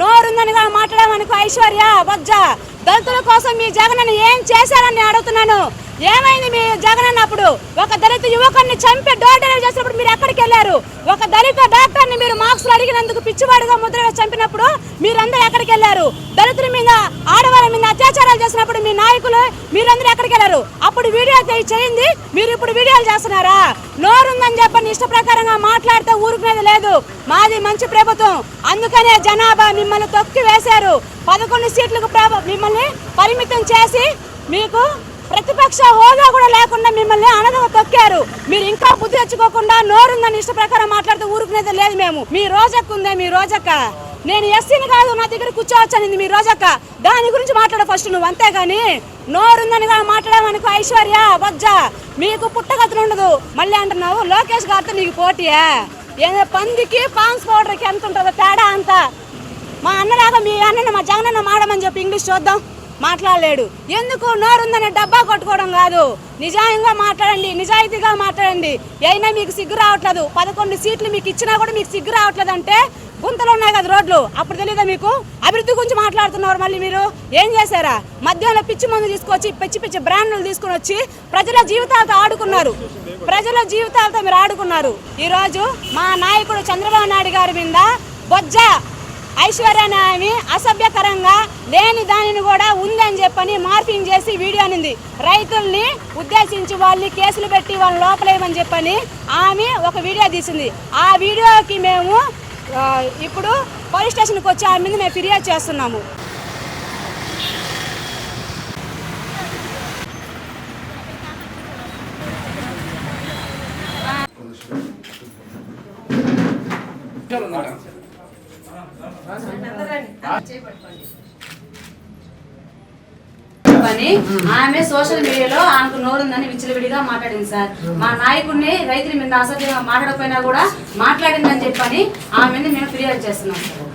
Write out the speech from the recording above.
నోరుందని కూడా మాట్లాడమనుకో ఐశ్వర్య బొజ్జ దళితుల కోసం మీ జగన్ ఏం చేశారని అడుగుతున్నాను. ఏమైంది మీ జగన్ అప్పుడు? ఒక దళిత యువకుడిని చంపి డోర్ డెలివరీ చేసినప్పుడు మీరు ఎక్కడికి వెళ్ళారు? ఒక దళిత డాక్టర్ని మీరు మార్క్స్ అడిగినందుకు పిచ్చివాడుగా ముద్ర చంపినప్పుడు మీరందరూ ఎక్కడికి వెళ్ళారు? దళితుల మీద ఆడవాళ్ళ మీద అత్యాచారాలు చేసినప్పుడు మీ నాయకులు మీరందరూ ఎక్కడికి వెళ్ళారు? అప్పుడు వీడియో చేయింది మీరు ఇప్పుడు వీడియోలు చేస్తున్నారా? నోరుందని చెప్పని ఇష్ట ప్రకారంగా మాట్లాడితే ఊరుకునేది లేదు. మాది మంచి ప్రభుత్వం. అందుకనే జనాభా మిమ్మల్ని తొక్కి వేశారు. పదకొండు సీట్లకు మిమ్మల్ని పరిమితం చేసి మీకు ప్రతిపక్ష హోదా కూడా లేకుండా మిమ్మల్ని అనదవ తొక్కారు. మీరు ఇంకా బుద్ధి తెచ్చుకోకుండా నోరుందని ఇష్ట ప్రకారం మాట్లాడితే ఊరుకునేది లేదు మేము. మీ రోజక్క ఉందే మీ రోజక్క. నేను ఎస్సీని కాదు నా దగ్గర కూర్చోవచ్చనింది మీ రోజక్క. దాని గురించి మాట్లాడ ఫస్ట్ నువ్వు అంతేగాని నోరుందని కూడా మాట్లాడమనుకో ఐశ్వర్య బొజ్జ. మీకు పుట్టగతులు ఉండదు. మళ్ళీ అంటున్నావు లోకేష్ గారితో నీకు పోటీయా ఏదో పందికి పాన్స్ పౌడర్కి ఎంత ఉంటుందో తేడా అంతా. మా అన్నలాగా మీ అన్నని మా జగనన్న మాడమని చెప్పి ఇంగ్లీష్ చూద్దాం. మాట్లాడలేడు. ఎందుకు నోరుందని డబ్బా కొట్టుకోవడం కాదు. నిజాయంగా మాట్లాడండి నిజాయితీగా మాట్లాడండి. అయినా మీకు సిగ్గు రావట్లేదు. పదకొండు సీట్లు మీకు ఇచ్చినా కూడా మీకు సిగ్గు రావట్లేదు అంటే గుంతలు ఉన్నాయి కదా రోడ్లు? అప్పుడు తెలియదా మీకు? అభివృద్ధి గురించి మాట్లాడుతున్నారు మళ్ళీ మీరు. ఏం చేశారా? మధ్యలో పిచ్చి మందు తీసుకొచ్చి పిచ్చి పిచ్చి బ్రాండ్లు తీసుకుని వచ్చి ప్రజల జీవితాలతో ఆడుకున్నారు. ప్రజల జీవితాలతో మీరు ఆడుకున్నారు. ఈరోజు మా నాయకుడు చంద్రబాబు నాయుడు గారి మీద బొజ్జ ఐశ్వర్యనామి అసభ్యకరంగా లేని దానిని కూడా ఉందని చెప్పని మార్పింగ్ చేసి వీడియో అనింది. రైతుల్ని ఉద్దేశించి వాళ్ళని కేసులు పెట్టి వాళ్ళని లోపలేయమని చెప్పని ఆమె ఒక వీడియో తీసింది. ఆ వీడియోకి మేము ఇప్పుడు పోలీస్ స్టేషన్కి వచ్చి ఆమె మీద మేము ఫిర్యాదు చేస్తున్నాము. అని ఆమె సోషల్ మీడియాలో ఆమెకు నోరుందని విచ్చలవిడిగా మాట్లాడింది సార్. మా నాయకుడిని రైతుల మీద అసభ్యంగా మాట్లాడకపోయినా కూడా మాట్లాడిందని చెప్పని ఆమె మీద మేము ఫిర్యాదు చేస్తున్నాం సార్.